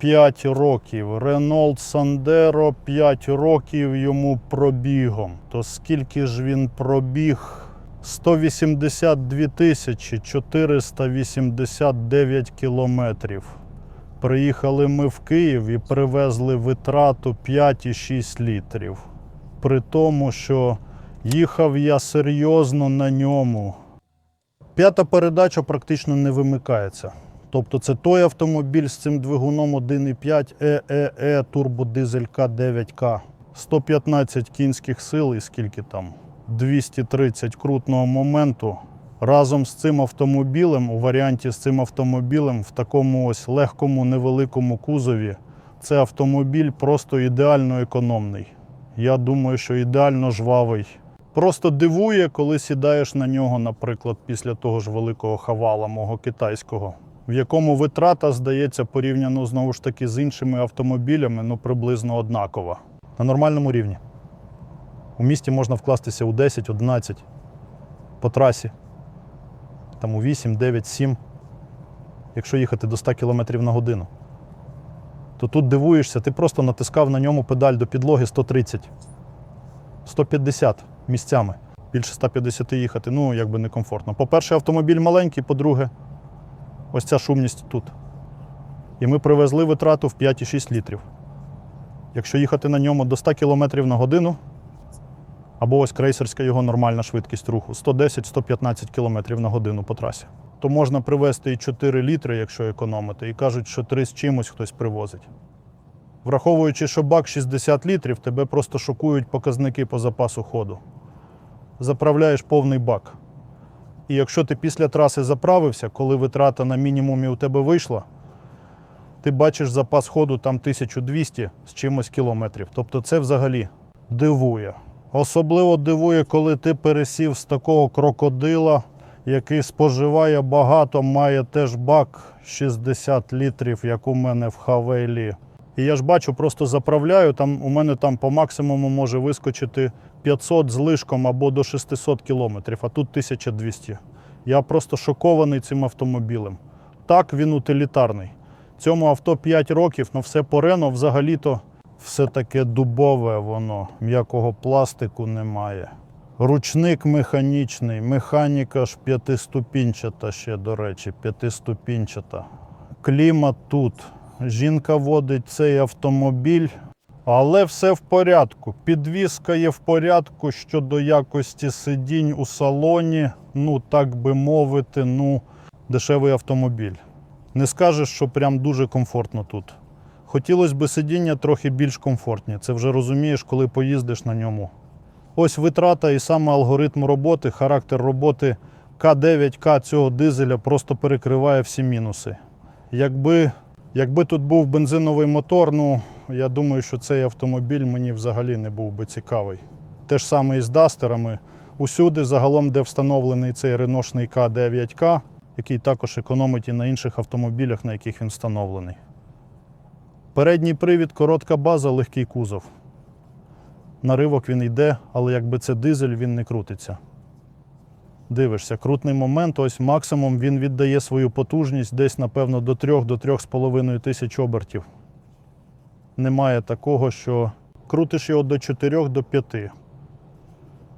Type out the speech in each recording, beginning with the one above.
5 років. Renault Sandero 5 років йому пробігом. То скільки ж він пробіг? 182 тисячі 489 кілометрів. Приїхали ми в Київ і привезли витрату 5,6 літрів. При тому, що їхав я серйозно на ньому. П'ята передача практично не вимикається. Тобто це той автомобіль з цим двигуном 1,5 ЕЕЕ турбодизель К9К. 115 кінських сил і скільки там? 230 крутного моменту. Разом з цим автомобілем, у варіанті з цим автомобілем в такому ось легкому невеликому кузові, це автомобіль просто ідеально економний. Я думаю, що ідеально жвавий. Просто дивує, коли сідаєш на нього, наприклад, після того ж великого хавала мого китайського, в якому витрата, здається, порівняно знову ж таки з іншими автомобілями, ну приблизно однакова. На нормальному рівні. У місті можна вкластися у 10, 11 по трасі, там у 8, 9, 7, якщо їхати до 100 км на годину. То тут дивуєшся, ти просто натискав на ньому педаль до підлоги 130, 150 місцями. Більше 150 їхати, ну якби некомфортно. По-перше, автомобіль маленький, по-друге, ось ця шумність тут. І ми привезли витрату в 5,6 літрів. Якщо їхати на ньому до 100 км на годину, або ось крейсерська його нормальна швидкість руху 110-115 км на годину по трасі, то можна привезти і 4 літри, якщо економити, і кажуть, що 3 з чимось хтось привозить. Враховуючи, що бак 60 літрів, тебе просто шокують показники по запасу ходу. Заправляєш повний бак. І якщо ти після траси заправився, коли витрата на мінімумі у тебе вийшла, ти бачиш запас ходу там 1200 з чимось кілометрів. Тобто це взагалі дивує. Особливо дивує, коли ти пересів з такого крокодила, який споживає багато, має теж бак 60 літрів, як у мене в Хавейлі. І я ж бачу, просто заправляю, там у мене там по максимуму може вискочити 500 з лишком або до 600 кілометрів, а тут 1200. Я просто шокований цим автомобілем. Так, він утилітарний. Цьому авто 5 років, але все по Рено взагалі-то все таке дубове воно, м'якого пластику немає. Ручник механічний, механіка ж п'ятиступінчата ще, до речі, п'ятиступінчата. Клімат тут. Жінка водить цей автомобіль, але все в порядку. Підвізка є в порядку щодо якості сидінь у салоні, ну так би мовити, ну, дешевий автомобіль. Не скажеш, що прям дуже комфортно тут. Хотілося б сидіння трохи більш комфортні. Це вже розумієш, коли поїздиш на ньому. Ось витрата і саме алгоритм роботи, характер роботи К9К цього дизеля просто перекриває всі мінуси. Якби, якби тут був бензиновий мотор, ну я думаю, що цей автомобіль мені взагалі не був би цікавий. Те ж саме і з дастерами. Усюди, загалом, де встановлений цей реношний К9К, який також економить і на інших автомобілях, на яких він встановлений. Передній привід, коротка база, легкий кузов. На ривок він йде, але якби це дизель, він не крутиться. Дивишся, крутний момент, ось максимум він віддає свою потужність десь, напевно, до 3 до 3,5 тисяч обертів. Немає такого, що крутиш його до 4 до 5.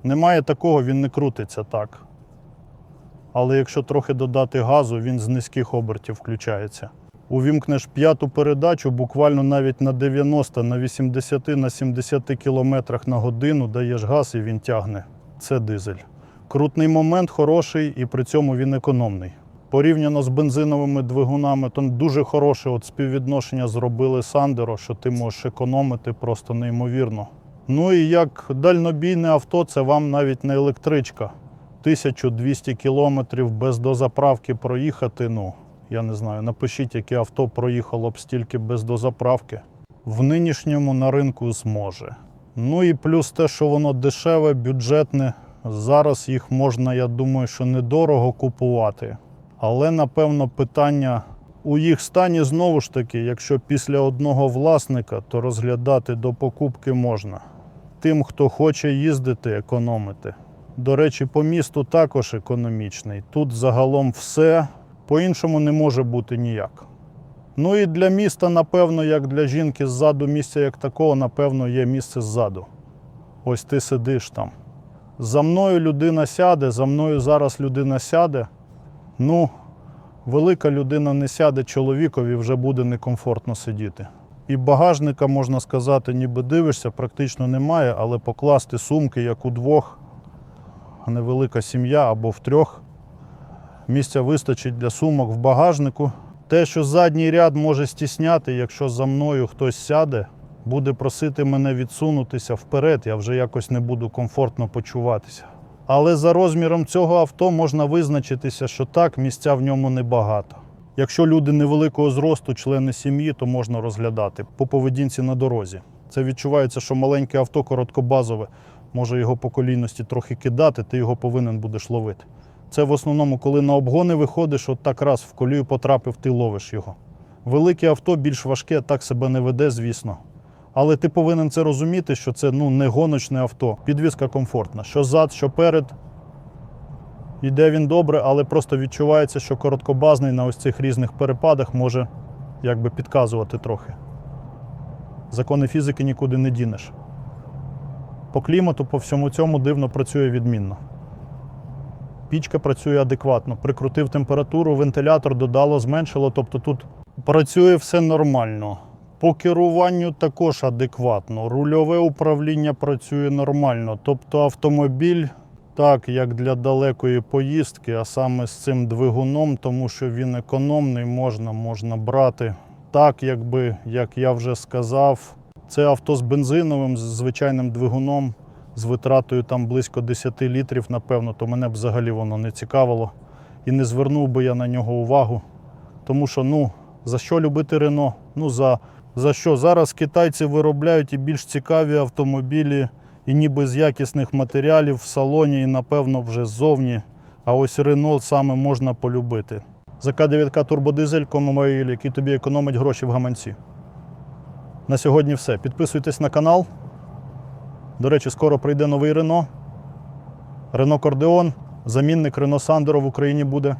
Немає такого, він не крутиться так. Але якщо трохи додати газу, він з низьких обертів включається. Увімкнеш п'яту передачу, буквально навіть на 90, на 80, на 70 кілометрах на годину даєш газ і він тягне. Це дизель. Крутний момент хороший і при цьому він економний. Порівняно з бензиновими двигунами, то дуже хороше от співвідношення зробили Сандеро, що ти можеш економити просто неймовірно. Ну і як дальнобійне авто, це вам навіть не електричка. 1200 кілометрів без дозаправки проїхати, ну, я не знаю, напишіть, яке авто проїхало б стільки без дозаправки. В нинішньому на ринку зможе. Ну і плюс те, що воно дешеве, бюджетне. Зараз їх можна, я думаю, що недорого купувати. Але напевно питання у їх стані знову ж таки, якщо після одного власника, то розглядати до покупки можна. Тим, хто хоче їздити, економити. До речі, по місту також економічний. Тут загалом все по-іншому не може бути ніяк. Ну і для міста, напевно, як для жінки ззаду місця як такого, напевно, є місце ззаду. Ось ти сидиш там. За мною людина сяде, за мною зараз людина сяде. Ну, велика людина не сяде чоловікові, вже буде некомфортно сидіти. І багажника, можна сказати, ніби дивишся, практично немає, але покласти сумки, як у двох, невелика сім'я або в трьох. Місця вистачить для сумок в багажнику. Те, що задній ряд може стісняти, якщо за мною хтось сяде, буде просити мене відсунутися вперед, я вже якось не буду комфортно почуватися. Але за розміром цього авто можна визначитися, що так, місця в ньому небагато. Якщо люди невеликого зросту, члени сім'ї, то можна розглядати по поведінці на дорозі. Це відчувається, що маленьке авто короткобазове може його по колійності трохи кидати, ти його повинен будеш ловити. Це в основному, коли на обгони виходиш, от так раз в колію потрапив, ти ловиш його. Велике авто більш важке, так себе не веде, звісно. Але ти повинен це розуміти, що це ну, не гоночне авто. Підвізка комфортна. Що зад, що перед. Іде він добре, але просто відчувається, що короткобазний на ось цих різних перепадах може якби підказувати трохи. Закони фізики нікуди не дінеш. По клімату, по всьому цьому дивно працює відмінно. Пічка працює адекватно. Прикрутив температуру, вентилятор додало, зменшило. Тобто тут працює все нормально. По керуванню також адекватно. Рульове управління працює нормально. Тобто автомобіль, так як для далекої поїздки, а саме з цим двигуном, тому що він економний, можна, можна брати. Так, якби, як я вже сказав, це авто з бензиновим, з звичайним двигуном, з витратою там близько 10 літрів, напевно, то мене б взагалі воно не цікавило. І не звернув би я на нього увагу. Тому що, ну, за що любити Рено? Ну, за, за що? Зараз китайці виробляють і більш цікаві автомобілі, і ніби з якісних матеріалів в салоні, і напевно вже ззовні. А ось Рено саме можна полюбити. За К9К турбодизель Комомобіль, який тобі економить гроші в гаманці. На сьогодні все. Підписуйтесь на канал. До речі, скоро прийде новий Рено. Рено Кордеон, замінник Рено Сандеро в Україні буде.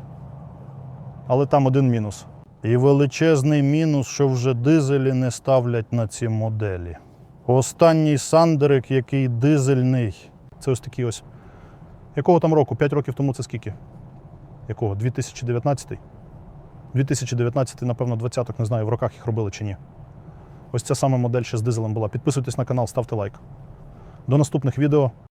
Але там один мінус. І величезний мінус, що вже дизелі не ставлять на ці моделі. Останній Сандерик, який дизельний, це ось такий ось. Якого там року? 5 років тому це скільки? Якого? 2019? 2019, напевно, 20-ок, не знаю, в роках їх робили чи ні. Ось ця сама модель ще з дизелем була. Підписуйтесь на канал, ставте лайк. До наступних відео.